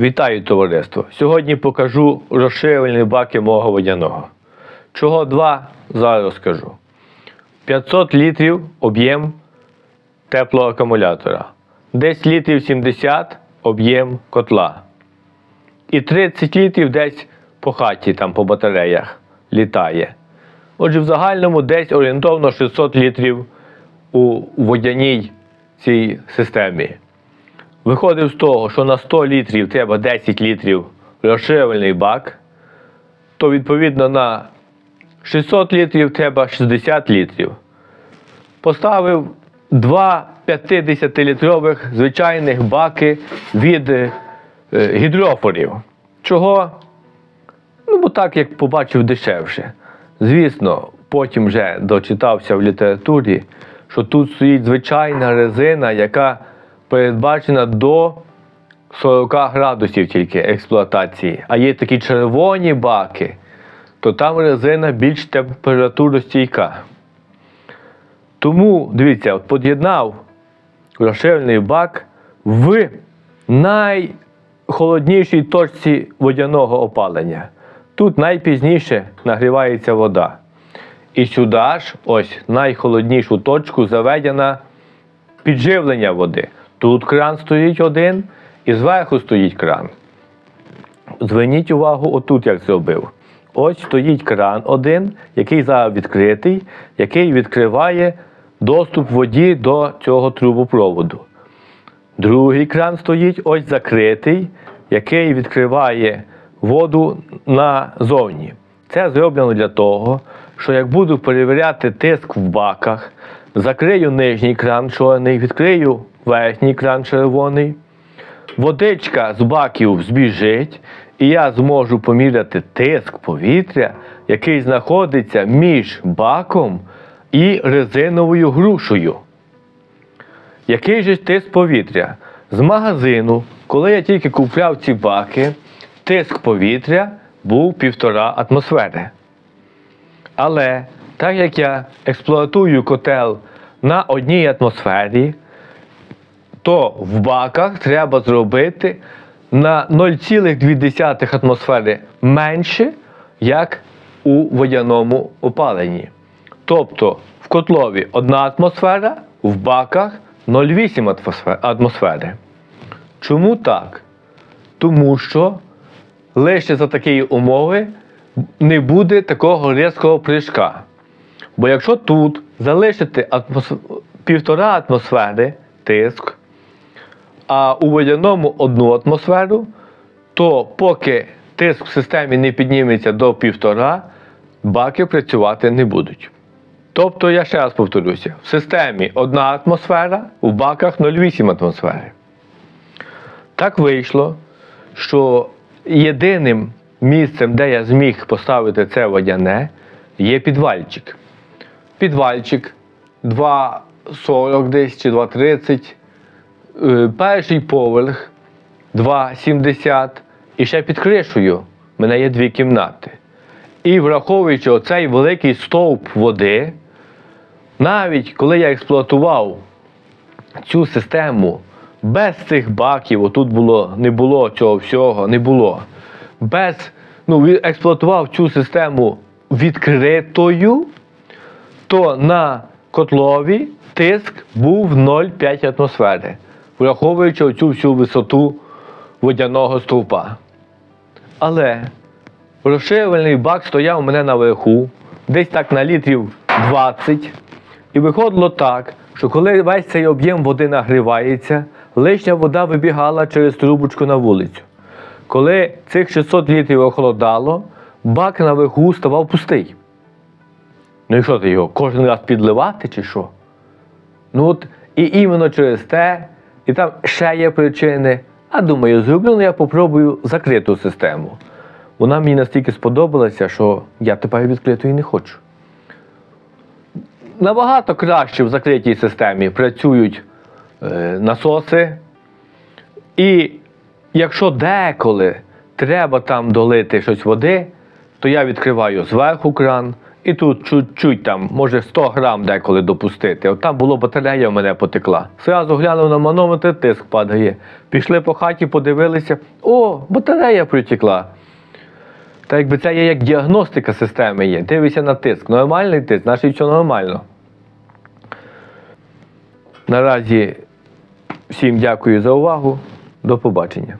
Вітаю товариство! Сьогодні покажу розширювальні баки мого водяного. Чого два, зараз розкажу. 500 літрів об'єм теплого акумулятора. 10 літрів 70 об'єм котла. І 30 літрів десь по хаті, там по батареях літає. Отже, в загальному десь орієнтовно 600 літрів у водяній цій системі. Виходив з того, що на 100 літрів треба 10 літрів розширювальний бак, то відповідно на 600 літрів треба 60 літрів. Поставив два 50-літрових звичайних баки від е, гідрофорів. Чого? Ну, бо так, як побачив дешевше. Звісно, потім вже дочитався в літературі, що тут стоїть звичайна резина, яка передбачена до 40 градусів тільки експлуатації. А є такі червоні баки, то там резина більш температуростійка. Тому, дивіться, от під'єднав розширений бак в найхолоднішій точці водяного опалення. Тут найпізніше нагрівається вода. І сюди ж, ось найхолоднішу точку заведена підживлення води. Тут кран стоїть один, і зверху стоїть кран. Зверніть увагу, отут як зробив. Ось стоїть кран один, який зараз відкритий, який відкриває доступ воді до цього трубопроводу. Другий кран стоїть ось закритий, який відкриває воду назовні. Це зроблено для того, що як буду перевіряти тиск в баках, закрию нижній кран чорний, відкрию верхній кран червоний, водичка з баків збіжить, і я зможу поміряти тиск повітря, який знаходиться між баком і резиновою грушею. Який же тиск повітря? З магазину, коли я тільки купляв ці баки, тиск повітря був півтора атмосфери. Але так як я експлуатую котел на одній атмосфері, то в баках треба зробити на 0,2 атмосфери менше, як у водяному опаленні. Тобто в котлові одна атмосфера, в баках 0,8 атмосфери. Чому так? Тому що лише за такі умови не буде такого різкого прыжка. Бо якщо тут залишити атмос... півтора атмосфери тиск, а у водяному одну атмосферу, то поки тиск в системі не підніметься до півтора, баки працювати не будуть. Тобто, я ще раз повторюся, в системі одна атмосфера, у баках 0,8 атмосфери. Так вийшло, що єдиним місцем, де я зміг поставити це водяне, є підвальчик. Підвальчик 2,40 десь чи 2,30. Е, Перший поверх 2,70 і ще під кришею в мене є дві кімнати. І враховуючи оцей великий стовп води, навіть коли я експлуатував цю систему без цих баків, отут було, не було цього всього, не було. Без, ну, експлуатував цю систему відкритою, то на котлові тиск був 0,5 атмосфери, враховуючи оцю всю висоту водяного стовпа. Але розширювальний бак стояв у мене наверху, десь так на літрів 20. І виходило так, що коли весь цей об'єм води нагрівається, лишня вода вибігала через трубочку на вулицю. Коли цих 600 літрів охолодало, бак наверху ставав пустий. Ну і що ти його кожен раз підливати чи що? Ну от і іменно через те, і там ще є причини. А думаю, зроблю, ну я попробую закриту систему. Вона мені настільки сподобалася, що я тепер відкритої не хочу. Набагато краще в закритій системі працюють е, насоси. І якщо деколи треба там долити щось води, то я відкриваю зверху кран І тут чуть-чуть там, може 100 грам деколи допустити. От там було батарея в мене потекла. Зразу глянув на манометр, тиск падає. Пішли по хаті, подивилися. О, батарея протекла. Та якби це є як діагностика системи є. Дивися на тиск. Нормальний тиск, значить все нормально. Наразі всім дякую за увагу. До побачення.